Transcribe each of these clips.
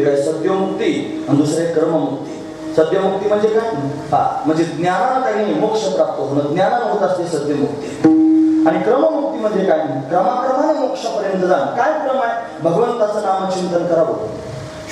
म्हणजे एक आहे सद्यमुक्ती. आणि दुसरं आहे कर्ममुक्ती. सद्यमुक्ती म्हणजे काय? हा म्हणजे ज्ञानानं काही मोक्ष प्राप्त होणं. ज्ञानानं होत असते सद्यमुक्ती. आणि क्रममुक्ती म्हणजे काय? क्रमाक्रमाने मोक्षापर्यंत जाणं. काय क्रम आहे? भगवंताचं नामचिंतन करावं.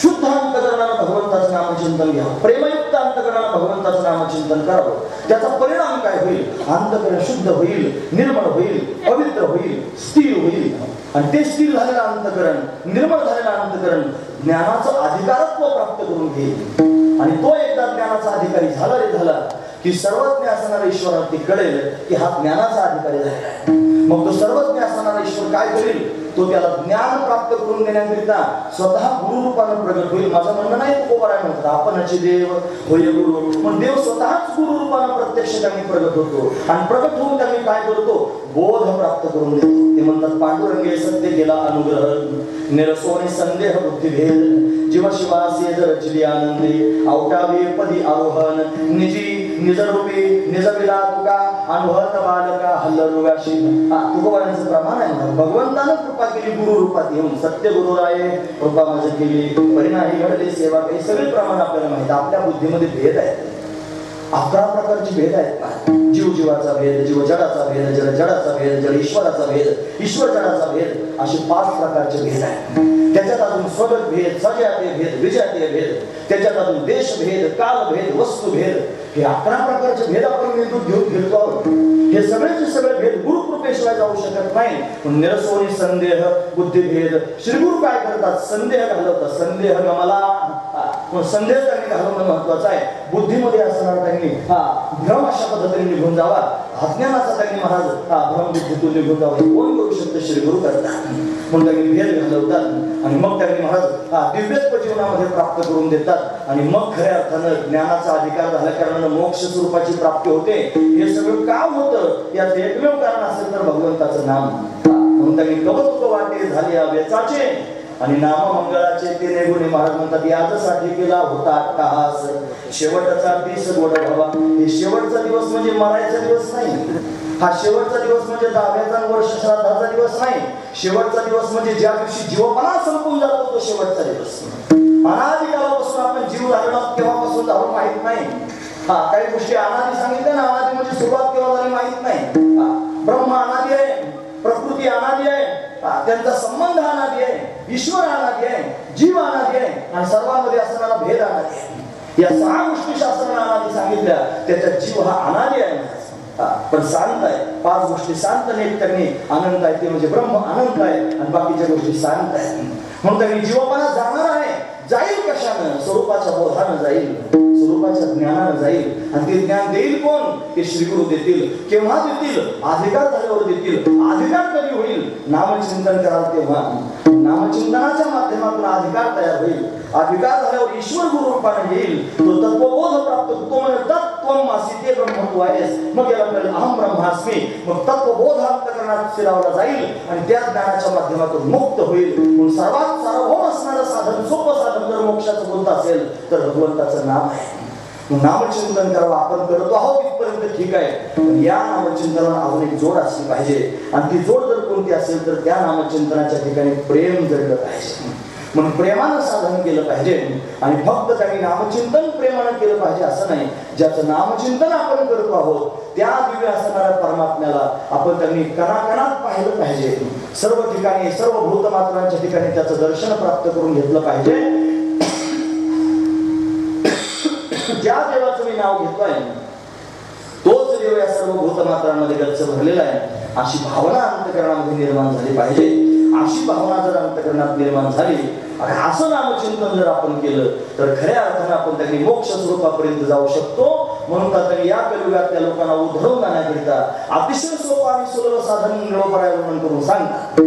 शुद्ध अंतकरणानं भगवंताचं नामचिंतन घ्यावं. प्रेमयुक्त अंतकरणानं भगवंताचं नामचिंतन करावं. त्याचा परिणाम काय होईल? अंतकरण शुद्ध होईल निर्मळ होईल पवित्र होईल स्थिर होईल. आणि ते स्थिर झालेलं अंतकरण निर्मळ झालेलं अंतकरण ज्ञानाचं अधिकारत्व प्राप्त करून घेईल. आणि तो एकदा ज्ञानाचा अधिकारी झाला रे झाला की सर्वज्ञ असणारा ईश्वर कळेल की हा ज्ञानाचा अधिकारी झालेला आहे. मग तो सर्वज्ञ ईश्वर काय करेल? तो त्याला ज्ञान प्राप्त करून देण्याकरिता स्वतः गुरु रूपानं प्रगट होईल. माझं म्हणणं नाही तुकोबाराय म्हणतात आपणचे देव होय गुरु. पण देव स्वतःच गुरु रूपानं प्रत्यक्ष त्यांनी प्रगट होतो. आणि प्रगट होऊन त्यांनी काय करतो? बोध प्राप्त करून देतो. ते म्हणतात पांडुरंगे सत्य गेला अनुग्रह निरसोने संदेह बुद्धी भेद जीव शिवासी रचली आनंदे आवटावे पदी आरोहन निजी निजरूपी निजविला तुका अनुभवत बालका हल्ल रुगाशी हा तुकोबारांचं प्रमाण आहे ना. भगवंतानं कृपा केली गुरु रूपात येऊन. सत्य गुरु राये कृपा माझी केली. परिणामी घडली सेवा काही सगळे प्रमाण आपल्याला माहिती आपल्या बुद्धीमध्ये भेद आहेत अकरा प्रकारचे भेद आहेत जीव जीवाचा भेद जीव जडाचा भेद जड जडाचा भेद जड ईश्वराचा भेद ईश्वर जडाचा भेद असे पाच प्रकारचे भेद आहेत. त्याच्यात अजून स्वगत भेद सजातीय भेद विजातीय भेद त्याच्यात अजून देश भेद काल भेद वस्तू भेद हे अकरा प्रकारचे भेद आपण मेंदूत घेऊन फिरतो आहोत. हे सगळेचे सगळे भेद गुरु कृपेशिवाय जाऊ शकत नाही. पण निरसोनी संदेह बुद्धिभेद श्रीगुरु काय करतात? संदेह घालवतात. संदेह मला पण संदेह त्यांनी घालवणं महत्वाचं आहे. बुद्धीमध्ये असणार त्यांनी. हा. भ्रम अशा पद्धतीने निघून जावा. अज्ञानाचा त्यांनी महाराज हा भ्रम बुद्धीतून निघून जावा. हे कोण करू शकतं? श्री गुरु करतात. म्हणून त्यांनी भेद घालवतात. आणि मग त्यांनी महाराज हा दिव्यत्व जीवनामध्ये प्राप्त करून देतात. आणि मग खऱ्या अर्थानं ज्ञानाचा अधिकार झाल्या कारणानं मोक्ष स्वरूपाची प्राप्ती होते. हे सगळं का होतं? याचं एकमेव कारण असेल तर भगवंताचं नाम. म्हणून त्यांनी कवतुक वाटे झाले या वेचाचे. आणि नाम मंगळाचे ते निगुणे महाराज म्हणतात याच्यासाठी केला होता अट्टहास शेवटचा दिस गोड भावा हे शेवटचा दिवस म्हणजे मरायचा दिवस नाही. हा शेवटचा दिवस म्हणजे दहाव्याचा वर्ष श्राद्धाचा दिवस नाही. शेवटचा दिवस म्हणजे ज्या दिवशी जीवपणा संपून जातो तो शेवटचा दिवस. अनादिकालापासून आपण जीव राहिलो तेव्हापासून झालो माहीत नाही. हा काही गोष्टी अनादी सांगितल्या ना अनादी म्हणजे सुरुवात केव्हा झाली माहीत नाही. ब्रह्म अनादी आहे प्रकृती अनादी आहे त्यांचा संबंध अनादी आहे ईश्वर अनादी आहे जीव अनादी आहे आणि सर्वांमध्ये असणारा भेद अनादी आहे. या सहा गोष्टी शास्त्राने अनादी सांगितल्या त्याचा जीव हा अनादी आहे पण शांत आहे. पाच गोष्टी शांत नाहीत त्यांनी. आनंद आहे ते म्हणजे ब्रह्म आनंद आहे आणि बाकीच्या गोष्टी शांत आहेत. म्हणून त्यांनी जीवपणा जाणार आहे. जाईल कशानं? स्वरूपाच्या बोधानं जाईल. स्वरूपाच्या ज्ञानाला जाईल. आणि ते ज्ञान देईल कोण? ते श्रीगुरु देतील. केव्हा देतील? अधिकार झाल्यावर देतील. अधिकार कधी होईल? नामचिंतन कराल तेव्हा. नामचिंतनाच्या माध्यमातून अधिकार तयार होईल. अधिकार झाल्यावर ईश्वर गुरु रूपाने येईल. तो तत्वबोध प्राप्त तो म्हणजे तत्वम मासी ते ब्रह्म आहेस मग याला कळेल अहम ब्रह्मास्मी मग तत्वबोध अंतकरणात फिरावला जाईल आणि त्या ज्ञानाच्या माध्यमातून मुक्त होईल. म्हणून सर्वात सार्वभौम असणारं साधन सोपं साधन जर मोक्षाचं बोलत असेल तर भगवंताचं नाम आहे. नामचिंतन करावं आपण करतो आहोत इथपर्यंत ठीक आहे. या नामचिंतनाला अजून एक जोड असली पाहिजे. आणि ती जोड जर कोणती असेल तर त्या नामचिंतनाच्या ठिकाणी प्रेम जडलं पाहिजे. म्हणून प्रेमानं साधन केलं पाहिजे आणि फक्त त्यांनी नामचिंतन प्रेमानं केलं पाहिजे असं नाही. ज्याचं नामचिंतन आपण करतो आहोत त्या दिव्य असणाऱ्या परमात्म्याला आपण त्यांनी कणाकणात पाहिलं पाहिजे. सर्व ठिकाणी सर्व भूतमात्रांच्या ठिकाणी त्याचं दर्शन प्राप्त करून घेतलं पाहिजे. ज्या देवाचं मी नाव घेतोय तोच देव या सर्व भूतमात्रांमध्ये गच्च भरलेला आहे. अशी भावना अंतकरणामध्ये निर्माण झाली पाहिजे. अशी भावना जर अंतकरणात निर्माण झाली आणि असं नामचिंतन जर आपण केलं तर खऱ्या अर्थानं आपण त्यांनी मोक्ष स्वरूपापर्यंत जाऊ शकतो. म्हणून त्यांनी या कलियुगात त्या लोकांना उधळून जाण्याकरिता अतिशय सोपं आणि सुलभ साधन निळोपराय करून सांगतात.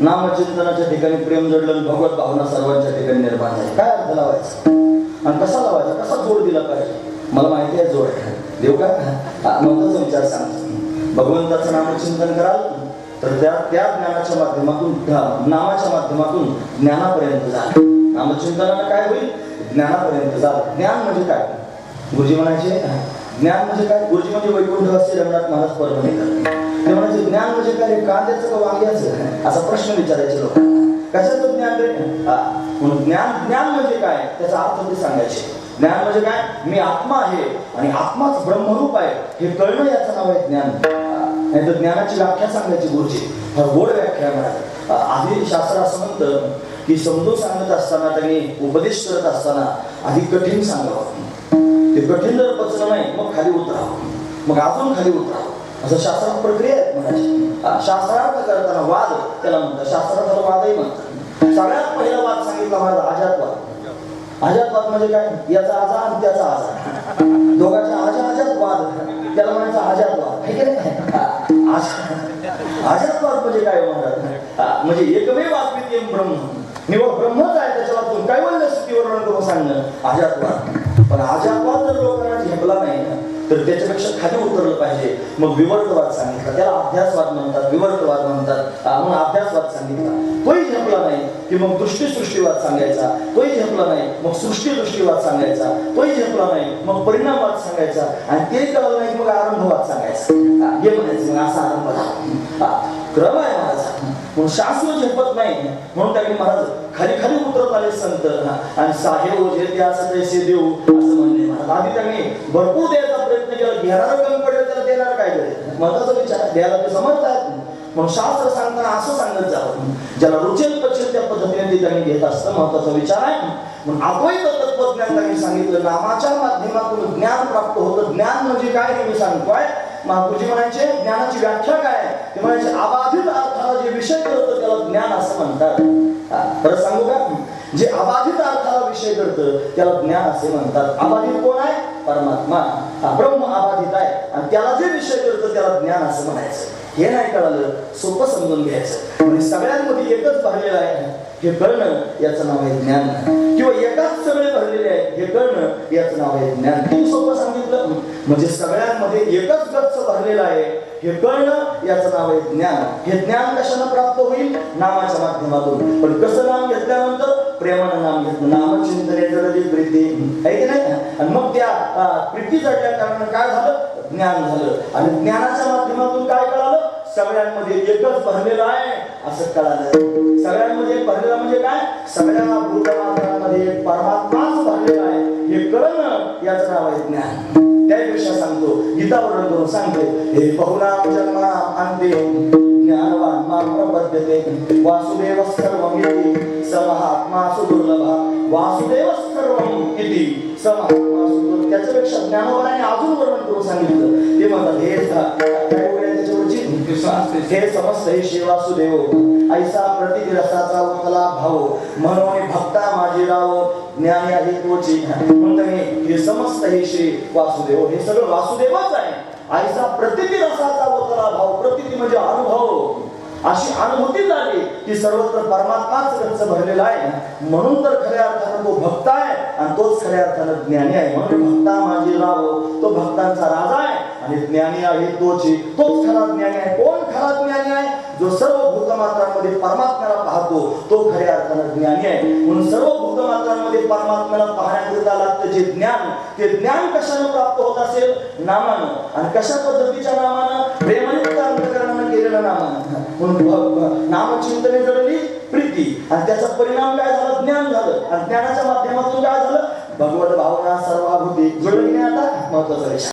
नामचिंतनाच्या ठिकाणी प्रेम जडलं आणि भगवत भावना सर्वांच्या ठिकाणी निर्माण झाली. काय अर्थ लावायचा? आणि कसा लावायचा? कसा जोड दिला पाहिजे? मला माहिती आहे जोड देऊ का? मग महत्त्वाचा विचार सांग. भगवंताचं नामचिंतन कराल तर त्या त्या ज्ञानाच्या माध्यमातून त्या नामाच्या माध्यमातून ज्ञानापर्यंत जा. नामचिंतनानं काय होईल? ज्ञानापर्यंत जा. ज्ञान म्हणजे काय? गुरुजी म्हणायचे ज्ञान म्हणजे काय? गुरुजी म्हणजे वैकुंठवासी रंगनाथ महाराज परभणीकर ते म्हणायचे ज्ञान म्हणजे काय रे? कांद्याचं का वांग्याचं? असा प्रश्न विचारायचे लोक कशाचं ज्ञान रे? हा म्हणून ज्ञान ज्ञान म्हणजे काय? त्याचा अर्थ ते सांगायचे. ज्ञान म्हणजे काय? मी आत्मा आहे आणि आत्माच ब्रह्मरूप आहे. हे कळणं याचं नाव आहे ज्ञान. नाही तर ज्ञानाची व्याख्या सांगायची गुरुजी फार गोड व्याख्या म्हणाले. आधी शास्त्र असं म्हणतं की समजून सांगत असताना त्यांनी उपदेश करत असताना आधी कठीण सांगावं. ते कठीण जर पचलं नाही मग खाली उतरावं. मग अजून खाली उतरावं. असं शास्त्रात प्रक्रिया आहे म्हणायची शास्त्रार्थ करताना वाद त्याला म्हणतात. शास्त्रार्थ वादही म्हणतात. सगळ्यात पहिला वाद सांगितला माझा अजातवाद अजातवाद म्हणजे काय? याचा आजा आणि त्याचा आजा दोघांच्या आजा आजात वाद त्याला म्हणायचं अजातवाद वाद की नाही? हा, आजा- अजातवाद म्हणजे काय म्हणतात म्हणजे एकमेव अद्वितीय ब्रह्म. निवड ब्रह्मच आहे त्याच्यावर. कैवल्य स्थितीवर वर्णन करून सांगणं. अजातवाद पण तर त्याच्यापेक्षा खाली उतरलं पाहिजे. मग विवर्तवाद सांगितला. त्याला अभ्यासवाद म्हणतात विवर्तवाद म्हणतात. म्हणून अभ्यासवाद सांगितला. तोही झेपला नाही की मग दृष्टी सृष्टीवाद सांगायचा. तोही झेपला नाही मग सृष्टी दृष्टीवाद सांगायचा. तोही झेपला नाही मग परिणामवाद सांगायचा. आणि ते कळलं नाही की मग आरंभवाद सांगायचा. हे म्हणायचं मग असा आरंभ झाला. क्रम आहे माझा. म्हणून शास्त्र झेपत नाही. म्हणून त्यांनी महाराज खाली खाली उतरत आले संत. आणि साहेब जे ते असं तैसे देऊ असं म्हणले. महाराज आधी त्यांनी भरपूर द्यायचा घेणार कमी पडलं त्याला देणार काय महत्त्वाचा विचार. द्यायला ते समजत आहेत म्हणून शास्त्र सांगताना असं सांगत जावं ज्याला रुचेल पचेल त्या पद्धतीने ते त्यांनी घेत असतं महत्त्वाचा विचार आहे. म्हणून अद्वैत तत्वज्ञान त्यांनी सांगितलं नामाच्या माध्यमातून ज्ञान प्राप्त होतं. ज्ञान म्हणजे काय हे मी सांगतोय? महापुरुजी म्हणायचे ज्ञानाची व्याख्या काय आहे? ते म्हणायचे अबाधित अर्थाला जे विषय करतो त्याला ज्ञान असं म्हणतात. हा, सांगू का? जे अबाधित अर्थाला विषय करतं त्याला ज्ञान असे म्हणतात. अबाधित कोण आहे? परमात्मा. हा, ब्रह्म अबाधित आहे. आणि त्याला जे विषय करतं त्याला ज्ञान असं म्हणायचं. हे नाही कळालं सोपं समजून घ्यायचं. म्हणजे सगळ्यांमध्ये एकच भरलेलं आहे. हे कळणं याचं नाव आहे ज्ञान. किंवा एकाच सगळे भरलेले आहे हे कळणं याचं नाव आहे ज्ञान. खूप सोपं सांगितलं? म्हणजे सगळ्यांमध्ये एकच गच्च भरलेलं आहे. हे कळणं याचं नाव आहे ज्ञान. हे ज्ञान कशानं प्राप्त होईल? नामाच्या माध्यमातून. पण कसं नाम घेतल्यानंतर? प्रेमानं नाम घेतलं. नामचिंतने जडली प्रीती. आहे की नाही? आणि मग त्या प्रीती जडल्या कारणानं काय झालं? ज्ञान झालं. आणि ज्ञानाच्या माध्यमातून काय कळालं? सगळ्यांमध्ये एकच भरलेलं आहे. असं कळालं. सगळ्यांमध्ये भरलेलं म्हणजे काय? सगळ्या भूतमात्रांमध्ये परमात्माच भरलेला आहे. हे कळणं याचं नाव आहे ज्ञान. त्याविषयी सांगतो. गीता वर्णन करून सांगतो. हे बहुनाम जन्मा अंते ज्ञानवान मां प्रपद्यते वासुदेव सर्वम इति समहात्मा सुदुर्लभा वासुदेव सर्वम इति समहात्मा सुदुर्लभ त्याच्यापेक्षा ज्ञानवानाने अजून वर्णन करून सांगितलं. ते म्हणतात हे हे समस्त हे श्री वासुदेव ऐसा प्रतिरसाचा उतला भाव. म्हणून भक्ता माझी राव ज्ञानी आहे तोची म्हणून हे समस्त हे श्री वासुदेव हे सगळं वासुदेवच आहे. आईचा प्रतिती रसाचा उतला भाव. प्रतिती म्हणजे अनुभव. अशी अनुभूती झाली की सर्वत्र परमात्माच रक्त भरलेला आहे. म्हणून तर खऱ्या अर्थानं तो भक्त आहे आणि तोच खऱ्या अर्थानं ज्ञानी आहे. म्हणून भक्ता माझी राव तो भक्तांचा राजा आहे आणि ज्ञानी आहे तोच तोच खरा ज्ञानी आहे. कोण खरा ज्ञानी आहे? जो सर्व भूतमात्रांमध्ये परमात्म्याला पाहतो तो खऱ्या अर्थानं ज्ञानी आहे. म्हणून सर्व भूतमात्रांमध्ये परमात्म्याला पाहण्याकरिता लागतं जे ज्ञान ते ज्ञान कशानं प्राप्त होत असेल? नामानं. आणि कशा पद्धतीच्या नामानं? प्रेमाने अंतकरणानं केलेलं नामानं. म्हणून नामचिंतने जडली प्रीती. आणि त्याचा परिणाम काय झाला? ज्ञान झालं. आणि ज्ञानाच्या माध्यमातून काय झालं? भगवत भावना सर्वाभूती. जुळली आता? महत्वाचं